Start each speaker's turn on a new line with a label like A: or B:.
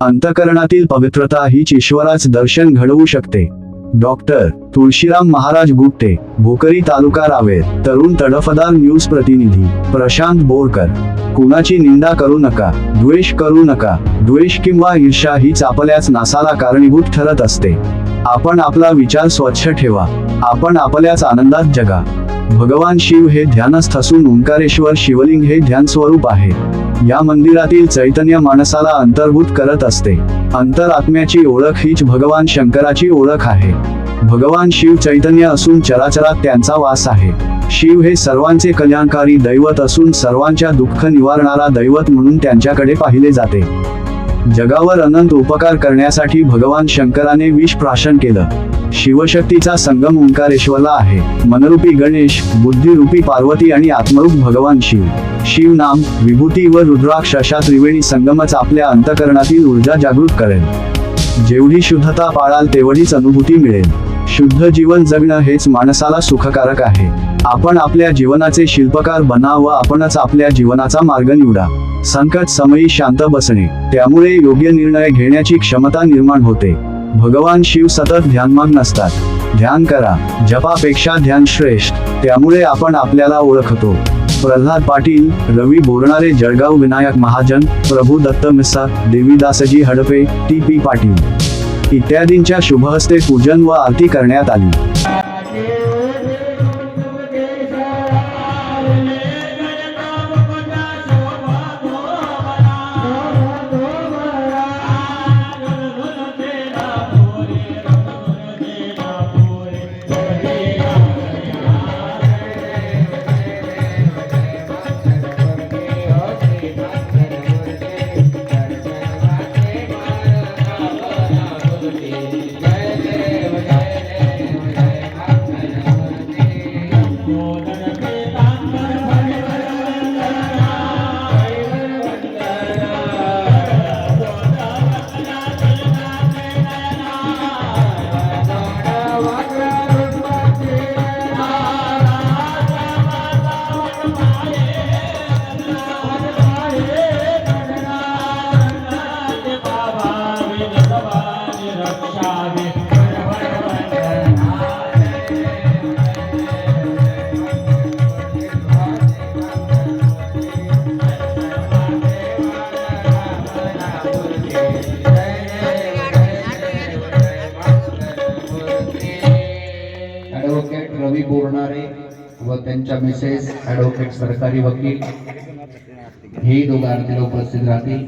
A: अंतकरणातील पवित्रता हीच ईश्वराच दर्शन घडवू शकते. डॉक्टर तुळशीराम महाराज गुप्ते भोकरी तालुका रावेर तरुण तडफदार न्यूज प्रतिनिधी प्रशांत बोरकर. कुणाची निंदा करू नका द्वेष करू नका द्वेष किंवा ईर्षा हीच आपल्याच नासाला कारणीभूत ठरत असते. आपण आपला विचार स्वच्छ ठेवा. आपण आपल्याच आनंदात जगा. भगवान शिव हे ध्यानस्थ असून ओंकारेश्वर शिवलिंग हे ध्यान स्वरूप आहे. या मंदिरातील चैतन्य माणसाला अंतर्भूत करत असते. अंतरात्म्याची ओळख हीच भगवान शंकराची ओळख आहे. भगवान शिव चैतन्य असून चराचरात त्यांचा वास आहे. शिव हे सर्वांचे कल्याणकारी दैवत असून सर्वांच्या दुःख निवारणारा दैवत म्हणून त्यांच्याकडे पाहिले जाते. जगावर अनंत उपकार करण्यासाठी भगवान शंकराने विष प्राशन केलं. शिवशक्तीचा संगम ओंकारेश्वरला आहे. मनरूपी गणेश बुद्धिरूपी पार्वती आणि आत्मरूप भगवान शिव. शिवनाम विभूती व रुद्राक्ष अशा त्रिवेणी संगमच आपल्या अंतकरणातील ऊर्जा जागृत करेल. जेवढी शुद्धता पाळाल तेवढीच अनुभूती मिळेल. शुद्ध जीवन जगणं हेच माणसाला सुखकारक आहे. आपण आपल्या जीवनाचे शिल्पकार बना व आपणच आपल्या जीवनाचा मार्ग निवडा. संकट समयी शांत बसणे त्यामुळे योग्य निर्णय घेण्याची क्षमता निर्माण होते. भगवान शिव सतत ध्यानमग्न असतात ध्यान करा. जपापेक्षा ध्यान श्रेष्ठ. त्यामुळे आपण आपल्याला ओळखतो. प्रल्हाद पाटील रवी बोरणारे जळगाव विनायक महाजन प्रभू दत्त मिसा देवीदासजी हडपे टी पी पाटील. इत्यादींच्या शुभहस्ते पूजन व आरती करण्यात आली.
B: ॲडव्होकेट त्यांच्या मिसेस ॲडव्होकेट सरकारी वकील हे दोघं आरतीला उपस्थित राहतील.